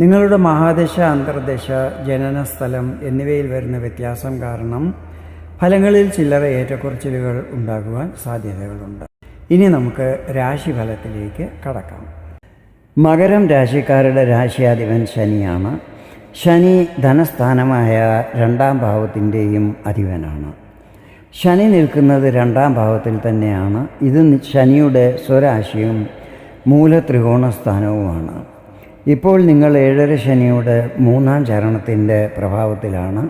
നിങ്ങളുടെ മഹാദശ അന്തർദശ ജനനസ്ഥലം എന്നിവയിൽ വരുന്ന വ്യത്യാസം കാരണം ഫലങ്ങളിൽ ചില്ലറ ഏറ്റക്കുറച്ചിലുകൾ ഉണ്ടാകുവാൻ സാധ്യതകളുണ്ട്. ഇനി നമുക്ക് രാശിഫലത്തിലേക്ക് കടക്കാം. മകരം രാശിക്കാരുടെ രാശിയാധിപൻ ശനിയാണ്. ശനി ധനസ്ഥാനമായ രണ്ടാം ഭാവത്തിന്റെയും അധിപനാണ്. ശനി നിൽക്കുന്നത് രണ്ടാം ഭാവത്തിൽ തന്നെയാണ്. ഇത് ശനിയുടെ സ്വരാശിയും മൂലത്രികോണസ്ഥാനവുമാണ് ഇപ്പോൾ നിങ്ങൾ ഏഴര ശനിയുടെ മൂന്നാം ചരണത്തിന്റെ പ്രഭാവത്തിലാണ്.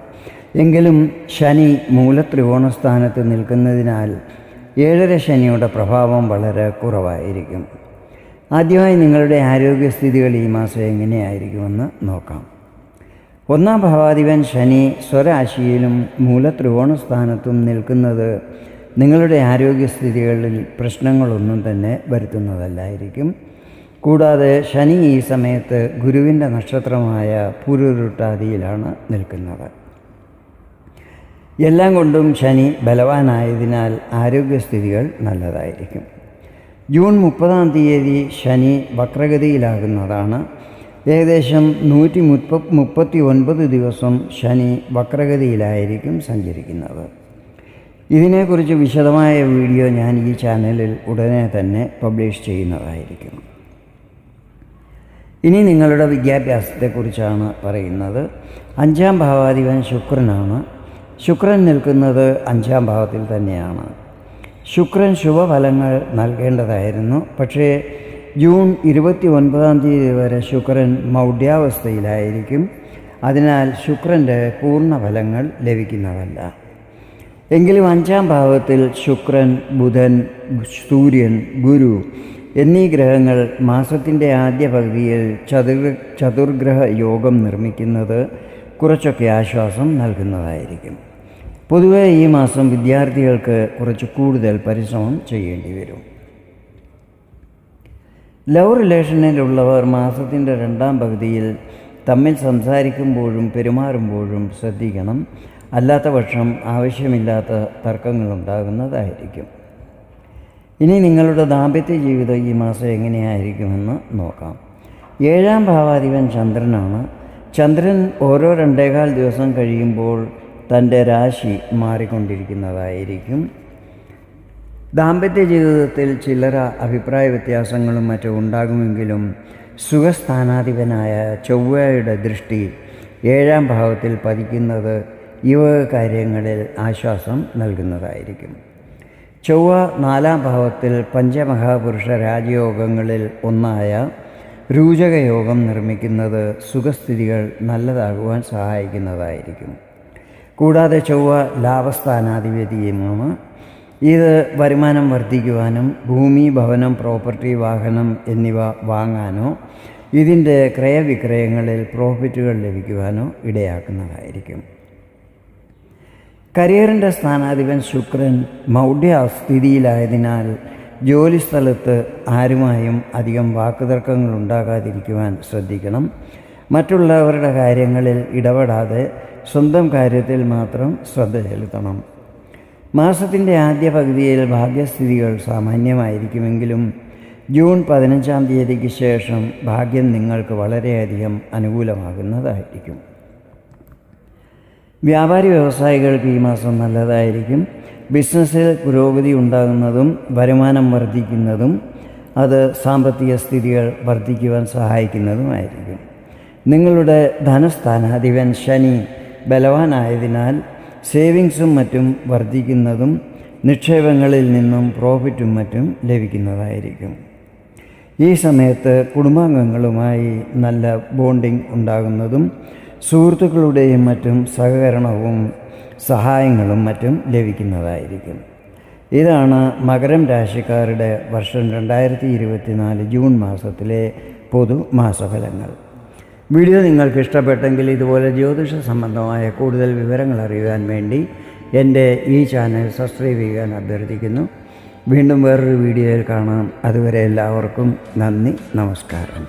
എങ്കിലും ശനി മൂലത്രികോണസ്ഥാനത്ത് നിൽക്കുന്നതിനാൽ ഏഴര ശനിയുടെ പ്രഭാവം വളരെ കുറവായിരിക്കും. ആദ്യമായി നിങ്ങളുടെ ആരോഗ്യസ്ഥിതികൾ ഈ മാസം എങ്ങനെയായിരിക്കുമെന്ന് നോക്കാം. ഒന്നാം ഭാവാധിപൻ ശനി സ്വരാശിയിലും മൂലത്രികോണസ്ഥാനത്തും നിൽക്കുന്നത് നിങ്ങളുടെ ആരോഗ്യസ്ഥിതികളിൽ പ്രശ്നങ്ങളൊന്നും തന്നെ വരുത്തുന്നതല്ലായിരിക്കും. കൂടാതെ ശനി ഈ സമയത്ത് ഗുരുവിന്റെ നക്ഷത്രമായ പുരുരുട്ടാതിയിലാണ് നിൽക്കുന്നത്. എല്ലാം കൊണ്ടും ശനി ബലവാനായതിനാൽ ആരോഗ്യസ്ഥിതികൾ നല്ലതായിരിക്കും. ജൂൺ മുപ്പതാം തീയതി ശനി വക്രഗതിയിലാകുന്നതാണ്. ഏകദേശം നൂറ്റി മുപ്പ മുപ്പത്തി ഒൻപത് ദിവസം ശനി വക്രഗതിയിലായിരിക്കും സഞ്ചരിക്കുന്നത്. ഇതിനെക്കുറിച്ച് വിശദമായ വീഡിയോ ഞാൻ ഈ ചാനലിൽ ഉടനെ തന്നെ പബ്ലിഷ് ചെയ്യുന്നതായിരിക്കും. ഇനി നിങ്ങളുടെ വിദ്യാഭ്യാസത്തെക്കുറിച്ചാണ് പറയുന്നത്. അഞ്ചാം ഭാവാധിപൻ ശുക്രനാണ്. ശുക്രൻ നിൽക്കുന്നത് അഞ്ചാം ഭാവത്തിൽ തന്നെയാണ്. ശുക്രൻ ശുഭഫലങ്ങൾ നൽകേണ്ടതായിരുന്നു. പക്ഷേ ജൂൺ ഇരുപത്തി ഒൻപതാം തീയതി വരെ ശുക്രൻ മൗഢ്യാവസ്ഥയിലായിരിക്കും. അതിനാൽ ശുക്രന്റെ പൂർണ ഫലങ്ങൾ ലഭിക്കുന്നതല്ല. എങ്കിലും അഞ്ചാം ഭാവത്തിൽ ശുക്രൻ ബുധൻ സൂര്യൻ ഗുരു എന്നീ ഗ്രഹങ്ങൾ മാസത്തിന്റെ ആദ്യ പകുതിയിൽ ചതുർ ചതുർഗ്രഹ യോഗം നിർമ്മിക്കുന്നത് കുറച്ചൊക്കെ ആശ്വാസം നൽകുന്നതായിരിക്കും. പൊതുവെ ഈ മാസം വിദ്യാർത്ഥികൾക്ക് കുറച്ച് കൂടുതൽ പരിശ്രമം ചെയ്യേണ്ടി വരും. ലവ് റിലേഷനിലുള്ളവർ മാസത്തിന്റെ രണ്ടാം പകുതിയിൽ തമ്മിൽ സംസാരിക്കുമ്പോഴും പെരുമാറുമ്പോഴും ശ്രദ്ധിക്കണം. അല്ലാത്ത പക്ഷം ആവശ്യമില്ലാത്ത തർക്കങ്ങളുണ്ടാകുന്നതായിരിക്കും. ഇനി നിങ്ങളുടെ ദാമ്പത്യ ജീവിതം ഈ മാസം എങ്ങനെയായിരിക്കുമെന്ന് നോക്കാം. ഏഴാം ഭാവാധിപൻ ചന്ദ്രനാണ്. ചന്ദ്രൻ ഓരോ രണ്ടേകാൽ ദിവസം കഴിയുമ്പോൾ തന്റെ രാശി മാറിക്കൊണ്ടിരിക്കുന്നതായിരിക്കും. ദാമ്പത്യ ജീവിതത്തിൽ ചില്ലറ അഭിപ്രായ വ്യത്യാസങ്ങളും മറ്റും ഉണ്ടാകുമെങ്കിലും സുഖസ്ഥാനാധിപനായ ചൊവ്വയുടെ ദൃഷ്ടി ഏഴാം ഭാവത്തിൽ പതിക്കുന്നത് യുവ കാര്യങ്ങളിൽ ആശ്വാസം നൽകുന്നതായിരിക്കും. ചൊവ്വ നാലാം ഭാവത്തിൽ പഞ്ചമഹാപുരുഷ രാജയോഗങ്ങളിൽ ഒന്നായ രൂചകയോഗം നിർമ്മിക്കുന്നത് സുഖസ്ഥിതികൾ നല്ലതാകുവാൻ സഹായിക്കുന്നതായിരിക്കും. കൂടാതെ ചൊവ്വ ലാഭസ്ഥാനാധിപതിയുമാണ്. ഇത് വരുമാനം വർദ്ധിക്കുവാനും ഭൂമി ഭവനം പ്രോപ്പർട്ടി വാഹനം എന്നിവ വാങ്ങാനോ ഇതിന്റെ ക്രയവിക്രയങ്ങളിൽ പ്രോഫിറ്റുകൾ ലഭിക്കുവാനോ ഇടയാക്കുന്നതായിരിക്കും. കരിയറിന്റെ സ്ഥാനാധിപൻ ശുക്രൻ മൗഢ്യ സ്ഥിതിയിലായതിനാൽ ജോലിസ്ഥലത്ത് ആരുമായും അധികം വാക്കുതർക്കങ്ങൾ ഉണ്ടാകാതിരിക്കുവാൻ ശ്രദ്ധിക്കണം. മറ്റുള്ളവരുടെ കാര്യങ്ങളിൽ ഇടപെടാതെ സ്വന്തം കാര്യത്തിൽ മാത്രം ശ്രദ്ധ ചെലുത്തണം. മാസത്തിന്റെ ആദ്യ പകുതിയിൽ ഭാഗ്യസ്ഥിതികൾ സാമാന്യമായിരിക്കുമെങ്കിലും ജൂൺ പതിനഞ്ചാം തീയതിക്ക് ശേഷം ഭാഗ്യം നിങ്ങൾക്ക് വളരെയധികം അനുകൂലമാകുന്നതായിരിക്കും. വ്യാപാരി വ്യവസായികൾക്ക് ഈ മാസം നല്ലതായിരിക്കും. ബിസിനസ്സിൽ പുരോഗതി ഉണ്ടാകുന്നതും വരുമാനം വർദ്ധിക്കുന്നതും അത് സാമ്പത്തിക സ്ഥിതികൾ വർദ്ധിക്കുവാൻ സഹായിക്കുന്നതുമായിരിക്കും. നിങ്ങളുടെ ധനസ്ഥാനാധിപൻ ശനി ബലവാനായതിനാൽ സേവിങ്സും മറ്റും വർദ്ധിക്കുന്നതും നിക്ഷേപങ്ങളിൽ നിന്നും പ്രോഫിറ്റും മറ്റും ലഭിക്കുന്നതായിരിക്കും. ഈ സമയത്ത് കുടുംബാംഗങ്ങളുമായി നല്ല ബോണ്ടിംഗ് ഉണ്ടാകുന്നതും സുഹൃത്തുക്കളുടെയും മറ്റും സഹകരണവും സഹായങ്ങളും മറ്റും ലഭിക്കുന്നതായിരിക്കും. ഇതാണ് മകരം രാശിക്കാരുടെ വർഷം രണ്ടായിരത്തി ഇരുപത്തിനാല് ജൂൺ മാസത്തിലെ പൊതു മാസഫലങ്ങൾ. വീഡിയോ നിങ്ങൾക്ക് ഇഷ്ടപ്പെട്ടെങ്കിൽ ഇതുപോലെ ജ്യോതിഷ സംബന്ധമായ കൂടുതൽ വിവരങ്ങൾ അറിയുവാൻ വേണ്ടി എന്റെ ഈ ചാനൽ സബ്സ്ക്രൈബ് ചെയ്യാൻ അഭ്യർത്ഥിക്കുന്നു. വീണ്ടും വേറൊരു വീഡിയോയിൽ കാണാം. അതുവരെ എല്ലാവർക്കും നന്ദി നമസ്കാരം.